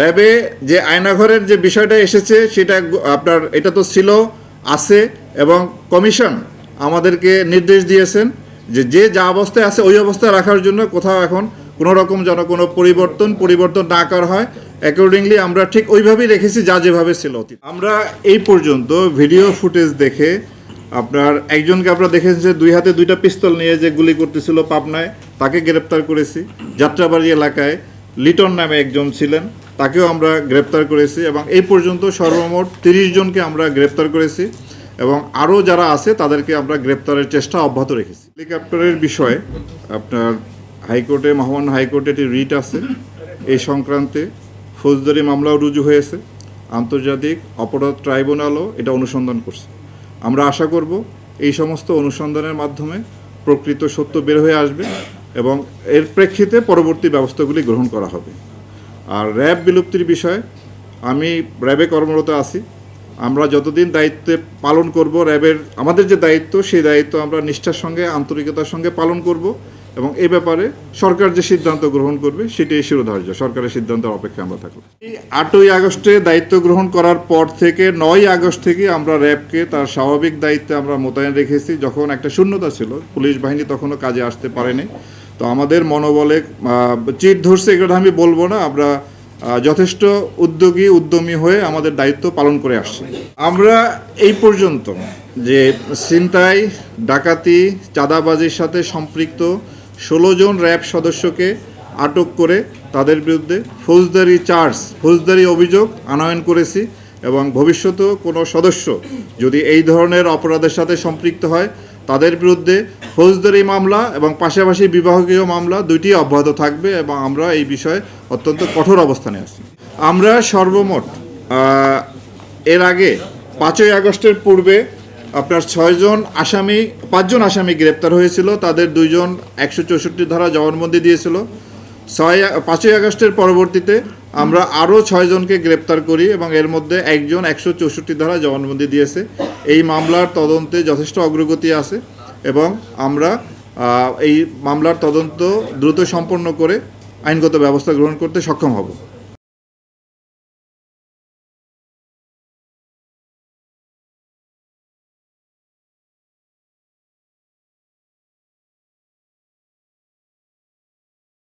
র্যাবে যে আয়নাঘরের যে বিষয়টা এসেছে, সেটা আপনার, এটা তো ছিল, আছে এবং কমিশন আমাদেরকে নির্দেশ দিয়েছেন যে যে যা অবস্থায় আছে ওই অবস্থায় রাখার জন্য কোথাও এখন কোনো রকম যেন কোনো পরিবর্তন পরিবর্তন না করা হয়। অ্যাকর্ডিংলি আমরা ঠিক ওইভাবেই রেখেছি যা যেভাবে ছিল। অতীত আমরা এই পর্যন্ত ভিডিও ফুটেজ দেখে আপনার একজনকে আপনারা দেখেছি যে দুই হাতে দুইটা পিস্তল নিয়ে যে গুলি করতেছিল পাবনায়, তাকে গ্রেপ্তার করেছি। যাত্রাবাড়ি এলাকায় লিটন নামে একজন ছিলেন। তাকেও আমরা গ্রেপ্তার করেছি এবং এই পর্যন্ত সর্বমোট তিরিশ জনকে আমরা গ্রেপ্তার করেছি এবং আরও যারা আছে তাদেরকে আমরা গ্রেপ্তারের চেষ্টা অব্যাহত রেখেছি। হেলিকপ্টারের বিষয়ে আপনার হাইকোর্টে, মহামান্য হাইকোর্টে একটি রিট আছে। এই সংক্রান্তে ফৌজদারি মামলাও রুজু হয়েছে। আন্তর্জাতিক অপরাধ ট্রাইব্যুনালও এটা অনুসন্ধান করছে। আমরা আশা করব এই সমস্ত অনুসন্ধানের মাধ্যমে প্রকৃত সত্য বের হয়ে আসবে এবং এর প্রেক্ষিতে পরবর্তী ব্যবস্থাগুলি গ্রহণ করা হবে। আর র্যাব বিলুপ্তির বিষয়ে আমি র্যাবে কর্মরত আছি। আমরা যতদিন দায়িত্বে পালন করব, র্যাবের আমাদের যে দায়িত্ব, সেই দায়িত্ব আমরা নিষ্ঠার সঙ্গে, আন্তরিকতার সঙ্গে পালন করব এবং এ ব্যাপারে সরকার যে সিদ্ধান্ত গ্রহণ করবে, সেটাই শিরোধার্য। সরকারের সিদ্ধান্তের অপেক্ষা আমরা থাকব এই আটই আগস্টে দায়িত্ব গ্রহণ করার পর থেকে নয় আগস্ট থেকে আমরা র্যাবকে তার স্বাভাবিক দায়িত্বে আমরা মোতায়েন রেখেছি। যখন একটা শূন্যতা ছিল, পুলিশ বাহিনী তখনও কাজে আসতে পারেনি। তো আমাদের মনোবলে চিট ধরছে এগুলো আমি বলব না। আমরা যথেষ্ট উদ্যোগী, উদ্যমী হয়ে আমাদের দায়িত্ব পালন করে আসছি। আমরা এই পর্যন্ত যে ছিনতাই, ডাকাতি, চাঁদাবাজির সাথে সম্পৃক্ত ষোলো জন র্যাব সদস্যকে আটক করে তাদের বিরুদ্ধে ফৌজদারি চার্জ, ফৌজদারি অভিযোগ আনয়ন করেছি এবং ভবিষ্যতেও কোনো সদস্য যদি এই ধরনের অপরাধের সাথে সম্পৃক্ত হয় তাদের বিরুদ্ধে ফৌজদারি মামলা এবং পাশাপাশি বিভাগীয় মামলা দুইটি অব্যাহত থাকবে এবং আমরা এই বিষয়ে অত্যন্ত কঠোর অবস্থানে আছি। আমরা সর্বমোট এর আগে পাঁচই আগস্টের পূর্বে আপনার ছয়জন আসামি, পাঁচজন আসামি গ্রেপ্তার হয়েছিল। তাদের দুইজন একশো চৌষট্টি ধারা জবানবন্দি দিয়েছিল। ছয়, পাঁচই আগস্টের পরবর্তীতে আমরা আরও ছয়জনকে গ্রেপ্তার করি এবং এর মধ্যে একজন একশো চৌষট্টি ধারা জবানবন্দি দিয়েছে। এই মামলার তদন্তে যথেষ্ট অগ্রগতি আছে এবং আমরা এই মামলার তদন্ত দ্রুত সম্পন্ন করে আইনগত ব্যবস্থা গ্রহণ করতে সক্ষম হব।